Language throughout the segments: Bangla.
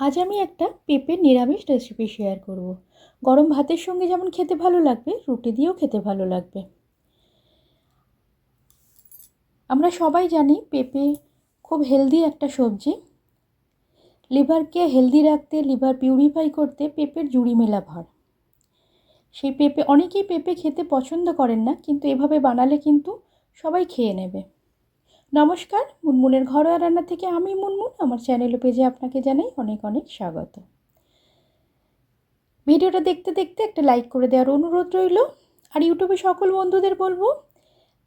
আজ আমি একটা পেঁপের নিরামিষ রেসিপি শেয়ার করব। গরম ভাতের সঙ্গে যেমন খেতে ভালো লাগবে, রুটি দিয়েও খেতে ভালো লাগবে। আমরা সবাই জানি পেঁপে খুব হেলদি একটা সবজি। লিভারকে হেলদি রাখতে, লিভার পিউরিফাই করতে পেঁপের জুড়ি মেলা ভর। সেই পেঁপে, অনেকেই পেঁপে খেতে পছন্দ করেন না, কিন্তু এভাবে বানালে কিন্তু সবাই খেয়ে নেবে। নমস্কার, মুনমুনের ঘরোয়া রান্না থেকে আমি মুনমুন, আমার চ্যানেল পেজে আপনাকে জানাই অনেক অনেক স্বাগত। ভিডিওটা দেখতে দেখতে একটা লাইক করে দেওয়ার অনুরোধ রইল। আর ইউটিউবে সকল বন্ধুদের বলব,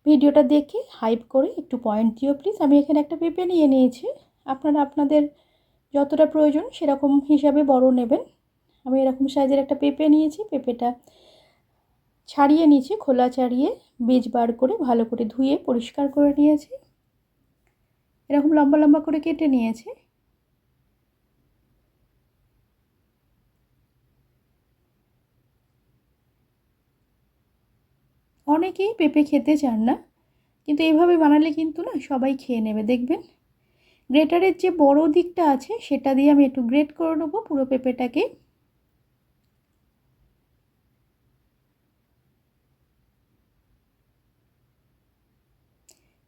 ভিডিওটা দেখে হাইপ করে একটু পয়েন্ট দিও প্লিজ আমি এখানে একটা পেঁপে নিয়ে নিয়েছি। আপনারা আপনাদের যতটা প্রয়োজন সেরকম হিসাবে বড় নেবেন। আমি এরকম সাইজের একটা পেঁপে নিয়েছি। পেঁপেটা ছাড়িয়ে নিয়েছি, খোলা ছাড়িয়ে, বীজ বার করে ভালো করে ধুয়ে পরিষ্কার করে নিয়েছি। এরকম লম্বা লম্বা করে কেটে নিয়েছি। অনেকেই পেঁপে খেতে চান না, কিন্তু এইভাবে বানালে কিন্তু না সবাই খেয়ে নেবে, দেখবেন? গ্রেটারের যে বড় দিকটা আছে, সেটা দিয়ে আমি একটু গ্রেট করে নেব পুরো পেঁপেটাকে।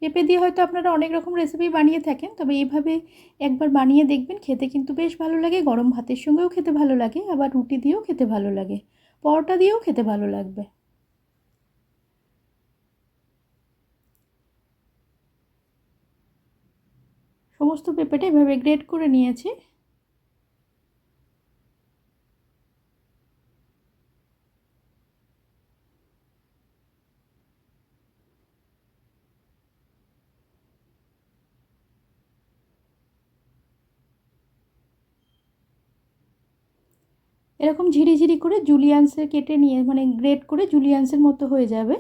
পেঁপে দিয়ে হয়তো আপনারা অনেক রকম রেসিপি বানিয়ে থাকেন, তবে এইভাবে একবার বানিয়ে দেখবেন, খেতে কিন্তু বেশ ভালো লাগে। গরম ভাতের সঙ্গেও খেতে ভালো লাগে, আবার রুটি দিয়েও খেতে ভালো লাগে। পরোটা দিয়েও খেতে ভালো লাগবে। সমস্ত পেঁপেটা এভাবে গ্রেড করে নিয়েছি। এরকম ঝিরিঝিরি করে জুলিয়ান্সে কেটে নিয়ে মানে গ্রেট করে জুলিয়ান্সের মতো হয়ে যাবে।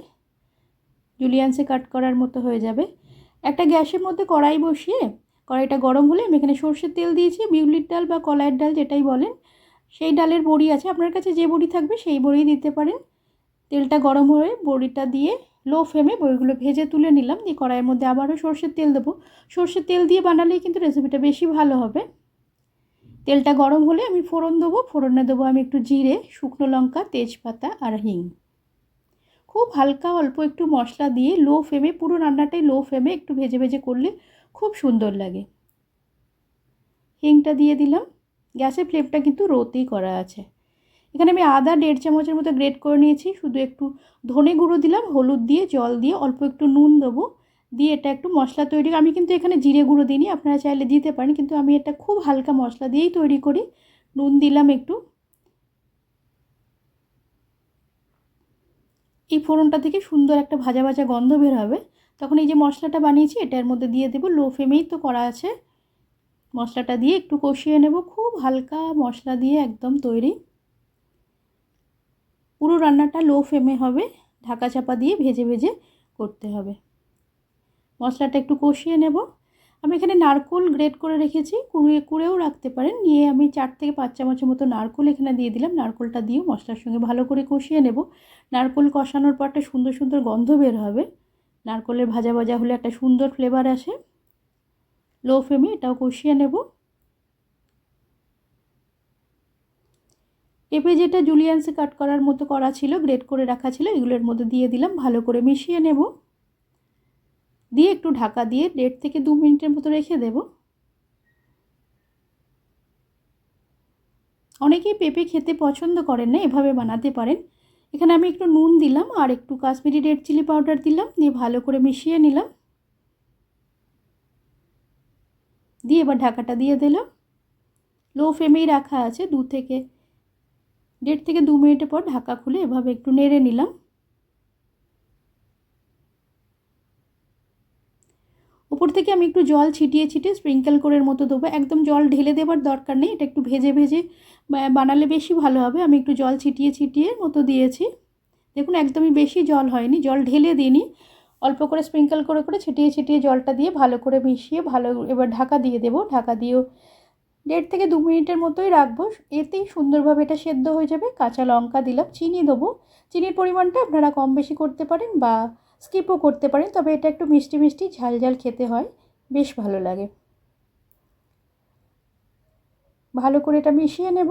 জুলিয়ান্সে কাট করার মতো হয়ে যাবে। একটা গ্যাসের মধ্যে কড়াই বসিয়ে, কড়াইটা গরম হলে আমি এখানে সর্ষের তেল দিয়েছি, বিউলির ডাল বা কলাইয়ের ডাল যেটাই বলেন, সেই ডালের বড়ি আছে। আপনার কাছে যে বড়ি থাকবে সেই বড়ি দিতে পারেন। তেলটা গরম হয়ে বড়িটা দিয়ে লো ফ্লেমে বড়িগুলো ভেজে তুলে নিলাম। দিয়ে কড়াইয়ের মধ্যে আবারও সর্ষের তেল দেবো। সর্ষের তেল দিয়ে বানালেই কিন্তু রেসিপিটা বেশি ভালো হবে। তেলটা গরম হলে আমি ফোড়ন দেবো। ফোড়নে দেবো আমি একটু জিরে, শুকনো লঙ্কা, তেজপাতা আর হিং। খুব হালকা অল্প একটু মশলা দিয়ে লো ফ্লেমে, পুরো রান্নাটাই লো ফ্লেমে একটু ভেজে ভেজে করলে খুব সুন্দর লাগে। হিংটা দিয়ে দিলাম। গ্যাসের ফ্লেমটা কিন্তু রোতেই করা আছে। এখানে আমি আদা দেড় চামচের মতো গ্রেট করে নিয়েছি। শুধু একটু ধনে গুঁড়ো দিলাম, হলুদ দিয়ে, জল দিয়ে অল্প একটু নুন দেবো। দিয়ে এটা একটু মশলা তৈরি আমি কিন্তু এখানে জিরে গুঁড়ো দিইনি, আপনারা চাইলে দিতে পারেন, কিন্তু আমি এটা খুব হালকা মশলা দিয়েই তৈরি করি। নুন দিলাম একটু। এই ফোড়নটা থেকে সুন্দর একটা ভাজা ভাজা গন্ধ বের হবে। তখন এই যে মশলাটা বানিয়েছি, এটার মধ্যে দিয়ে দেবো লো ফ্লেমেই তো করা আছে। মশলাটা দিয়ে একটু কষিয়ে নেব, খুব হালকা মশলা দিয়ে একদম তৈরি। পুরো রান্নাটা লো ফ্লেমে হবে, ঢাকা চাপা দিয়ে ভেজে ভেজে করতে হবে। মশলাটা একটু কষিয়ে নেব। আমি এখানে নারকোল গ্রেট করে রেখেছি, কুড়িয়ে, কুড়েও রাখতে পারেন। নিয়ে আমি চার থেকে পাঁচ চামচের মতো নারকোল এখানে দিয়ে দিলাম। নারকোলটা দিয়েও মশলার সঙ্গে ভালো করে কষিয়ে নেব। নারকোল কষানোর পর একটা সুন্দর সুন্দর গন্ধ বের হবে। নারকোলের ভাজা ভাজা হলে একটা সুন্দর ফ্লেভার আসে। লো ফ্লেমে এটাও কষিয়ে নেব। পেঁপে যেটা জুলিয়ান্সে কাট করার মতো করা ছিল গ্রেট করে রাখা ছিল, এগুলোর মধ্যে দিয়ে দিলাম। ভালো করে মিশিয়ে নেব। দিয়ে একটু ঢাকা দিয়ে দেড় থেকে দু মিনিটের মতো রেখে দেব। অনেকেই পেঁপে খেতে পছন্দ করেন না, এভাবে বানাতে পারেন। এখানে আমি একটু নুন দিলাম আর একটু কাশ্মীরি রেড চিলি পাউডার দিলাম, দিয়ে ভালো করে মিশিয়ে নিলাম। দিয়ে এবার ঢাকাটা দিয়ে দিলাম। লো ফ্লেমেই রাখা আছে, দু থেকে দেড় থেকে দু মিনিটের পর ঢাকা খুলে এভাবে একটু নেড়ে নিলাম। উপর থেকে আমি একটু জল ছিটিয়ে ছিটিয়ে স্প্রিঙ্কেল করে মতো দেবো। একদম জল ঢেলে দেওয়ার দরকার নেই, এটা একটু ভেজে ভেজে বানালে বেশি ভালো হবে। আমি একটু জল ছিটিয়ে ছিটিয়ে মতো দিয়েছি। দেখুন, একদমই বেশি জল হয়নি, জল ঢেলে দিইনি। অল্প করে স্প্রিঙ্কেল করে করে ছিটিয়ে ছিটিয়ে জলটা দিয়ে ভালো করে মিশিয়ে ভালো এবার ঢাকা দিয়ে দেবো। ঢাকা দিয়েও দেড় থেকে দু মিনিটের মতোই রাখব। এতেই সুন্দরভাবে এটা সেদ্ধ হয়ে যাবে। কাঁচা লঙ্কা দিলাম, চিনি দেবো। চিনির পরিমাণটা আপনারা কম বেশি করতে পারেন বা স্কিপও করতে পারেন, তবে এটা একটু মিষ্টি মিষ্টি, ঝাল ঝাল খেতে হয়, বেশ ভালো লাগে। ভালো করে এটা মিশিয়ে নেব।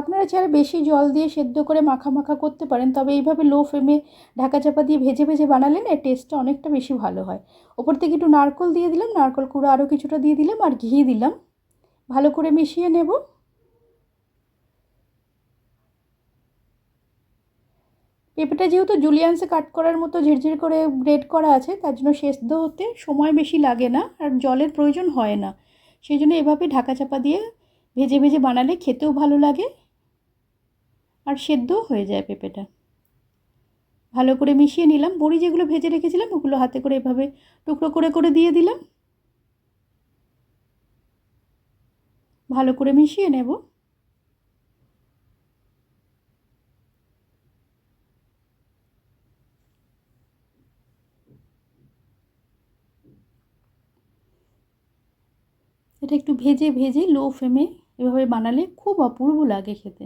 আপনারা চাইলে বেশি জল দিয়ে সেদ্ধ করে মাখা মাখা করতে পারেন, তবে এইভাবে লো ফ্লেমে ঢাকা চাপা দিয়ে ভেজে ভেজে বানালে না টেস্টটা অনেকটা বেশি ভালো হয়। ওপর থেকে একটু নারকল দিয়ে দিলাম, নারকল কুড়ো আরও কিছুটা দিয়ে দিলাম আর ঘি দিলাম। ভালো করে মিশিয়ে নেব। পেঁপেটা যেহেতু জুলিয়ান্সে কাট করার মতো ঝিরঝির করে গ্রেড করা আছে, তার জন্য সেদ্ধ হতে সময় বেশি লাগে না আর জলের প্রয়োজন হয় না। সেই জন্য এভাবে ঢাকা চাপা দিয়ে ভেজে ভেজে বানালে খেতেও ভালো লাগে। আর সেদ্ধও হয়ে যায় পেঁপেটা। ভালো করে মিশিয়ে নিলাম। বড়ি যেগুলো ভেজে রেখেছিলাম, ওগুলো হাতে করে এভাবে টুকরো করে করে দিয়ে দিলাম। ভালো করে মিশিয়ে নেব। এটা একটু ভেজে ভেজে লো ফ্লেমে এভাবে বানালে খুব অপূর্ব লাগে খেতে।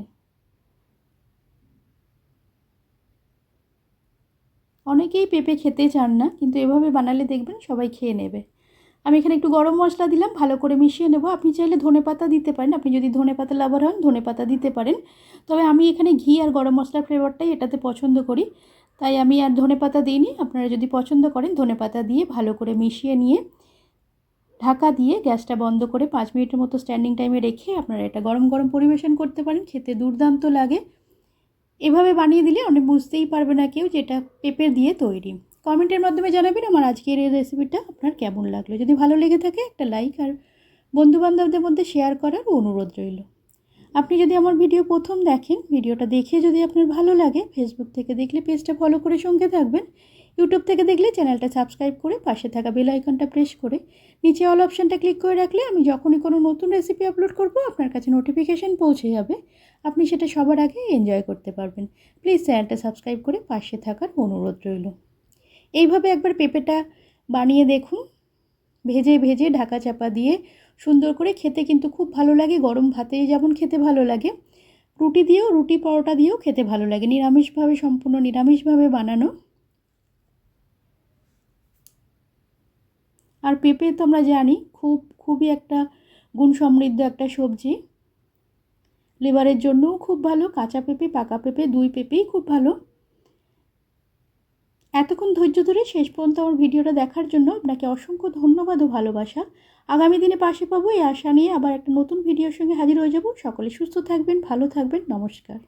অনেকেই পেঁপে খেতে চান না, কিন্তু এভাবে বানালে দেখবেন সবাই খেয়ে নেবে। আমি এখানে একটু গরম মশলা দিলাম, ভালো করে মিশিয়ে নেব। আপনি চাইলে ধনে পাতা দিতে পারেন, আপনি যদি ধনে পাতা লাভার হন, ধনে পাতা দিতে পারেন। তবে আমি এখানে ঘি আর গরম মশলার ফ্লেভারটাই এটাতে পছন্দ করি। তাই আমি আর ধনে পাতা দিইনি, আপনারা যদি পছন্দ করেন ধনে পাতা দিয়ে ভালো করে মিশিয়ে নিয়ে ঢাকা দিয়ে গ্যাসটা বন্ধ করে পাঁচ মিনিটের মতো স্ট্যান্ডিং টাইমে রেখে আপনারা এটা গরম গরম পরিবেশন করতে পারেন, খেতে দুর্দান্ত লাগে। এভাবে বানিয়ে দিলে অনেক বুঝতেই পারবে না কেউ যেটা পেঁপে দিয়ে তৈরি। কমেন্টের মাধ্যমে জানাবেন আমার আজকের এই রেসিপিটা আপনার কেমন লাগল। যদি ভালো লেগে থাকে একটা লাইক আর বন্ধুবান্ধবদের মধ্যে শেয়ার করার অনুরোধ রইল। আপনি যদি আমার ভিডিও প্রথম দেখেন ভিডিওটা দেখে যদি আপনার ভালো লাগে ফেসবুক থেকে দেখলে পেজটা ফলো করে সঙ্গে থাকবেন। ইউটিউব থেকে দেখলে চ্যানেলটা সাবস্ক্রাইব করে পাশে থাকা বেল আইকনটা প্রেস করে নিচে অল অপশানটা ক্লিক করে রাখলে আমি যখনই কোনো নতুন রেসিপি আপলোড করব, আপনার কাছে নোটিফিকেশান পৌঁছে যাবে। আপনি সেটা সবার আগে এনজয় করতে পারবেন। প্লিজ চ্যানেলটা সাবস্ক্রাইব করে পাশে থাকার অনুরোধ রইল। এইভাবে একবার পেঁপেটা বানিয়ে দেখুন। ভেজে ভেজে ঢাকা চাপা দিয়ে সুন্দর করে খেতে কিন্তু খুব ভালো লাগে। গরম ভাতে যেমন খেতে ভালো লাগে। রুটি দিয়েও, রুটি পরোটা দিয়েও খেতে ভালো লাগে। নিরামিষভাবে, সম্পূর্ণ নিরামিষভাবে বানানো। আর পেঁপে তো আমরা জানি, খুব, খুবই একটা গুণ সমৃদ্ধ একটা সবজি। লিভারের জন্যও খুব ভালো, কাঁচা পেঁপে, পাকা পেঁপে, দুই পেঁপেই খুব ভালো। এতক্ষণ ধৈর্য ধরে শেষ পর্যন্ত আমার ভিডিওটা দেখার জন্য আপনাকে অসংখ্য ধন্যবাদ ও ভালোবাসা। আগামী দিনে পাশে পাবো, এই আশা নিয়ে আবার একটা নতুন ভিডিওর সঙ্গে হাজির হয়ে যাব। সকলে সুস্থ থাকবেন, ভালো থাকবেন, নমস্কার।